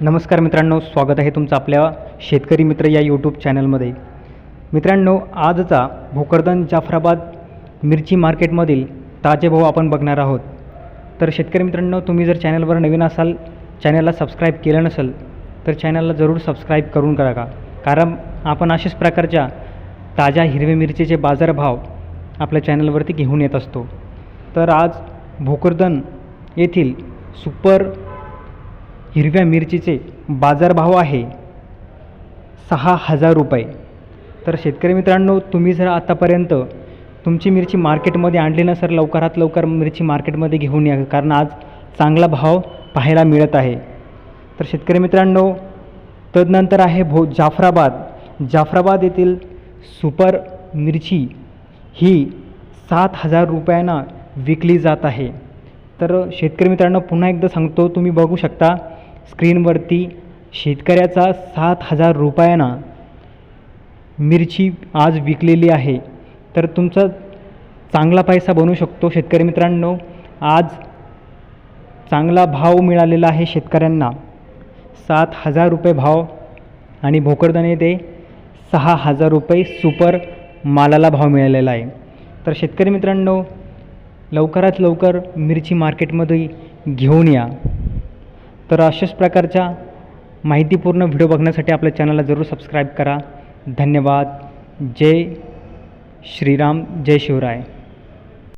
नमस्कार मित्रांनो स्वागत आहे तुमचं आपल्या शेतकरी मित्र या यूट्यूब चॅनलमध्ये मित्रांनो आजचा भोकरदन जाफराबाद मिरची मार्केटमधील ताजे भाव आपण बघणार आहोत. तर शेतकरी मित्रांनो तुम्ही जर चॅनलवर नवीन असाल चॅनलला सबस्क्राईब केलं नसेल तर चॅनलला जरूर सबस्क्राईब करून टाका कारण आपण अशाच प्रकारच्या ताज्या हिरवे मिरचीचे बाजारभाव आपल्या चॅनलवरती घेऊन येत असतो. तर आज भोकरदन येथील सुपर हिरव्या मिरचीचे बाजारभाव आहे सहा हजार रुपये. तर शेतकरी मित्रांनो तुम्ही जर आतापर्यंत तुमची मिरची मार्केटमध्ये आणली ना सर लवकरात लवकर मिरची मार्केटमध्ये घेऊन या कारण आज चांगला भाव पाहायला मिळत आहे. तर शेतकरी मित्रांनो तदनंतर आहे भो जाफराबाद. जाफराबाद येथील सुपर मिरची ही सात हजार रुपयांना विकली जात आहे. तर शेतकरी मित्रांनो पुन्हा एकदा सांगतो तुम्ही बघू शकता स्क्रीनवरती शेतकऱ्याचा सात हजार रुपयांना मिरची आज विकलेली आहे. तर तुमचा चांगला पैसा बनू शकतो. शेतकरी मित्रांनो आज चांगला भाव मिळालेला आहे शेतकऱ्यांना. सात हजार रुपये भाव आणि भोकरदने ते सहा हजार रुपये सुपर मालाला भाव मिळालेला आहे. तर शेतकरी मित्रांनो लवकरात लवकर मिरची मार्केटमध्ये घेऊन या. तर अशाच प्रकारच्या माहितीपूर्ण व्हिडिओ बघण्यासाठी आपल्या चॅनलला जरूर सबस्क्राईब करा. धन्यवाद. जय श्रीराम जय शिवराय.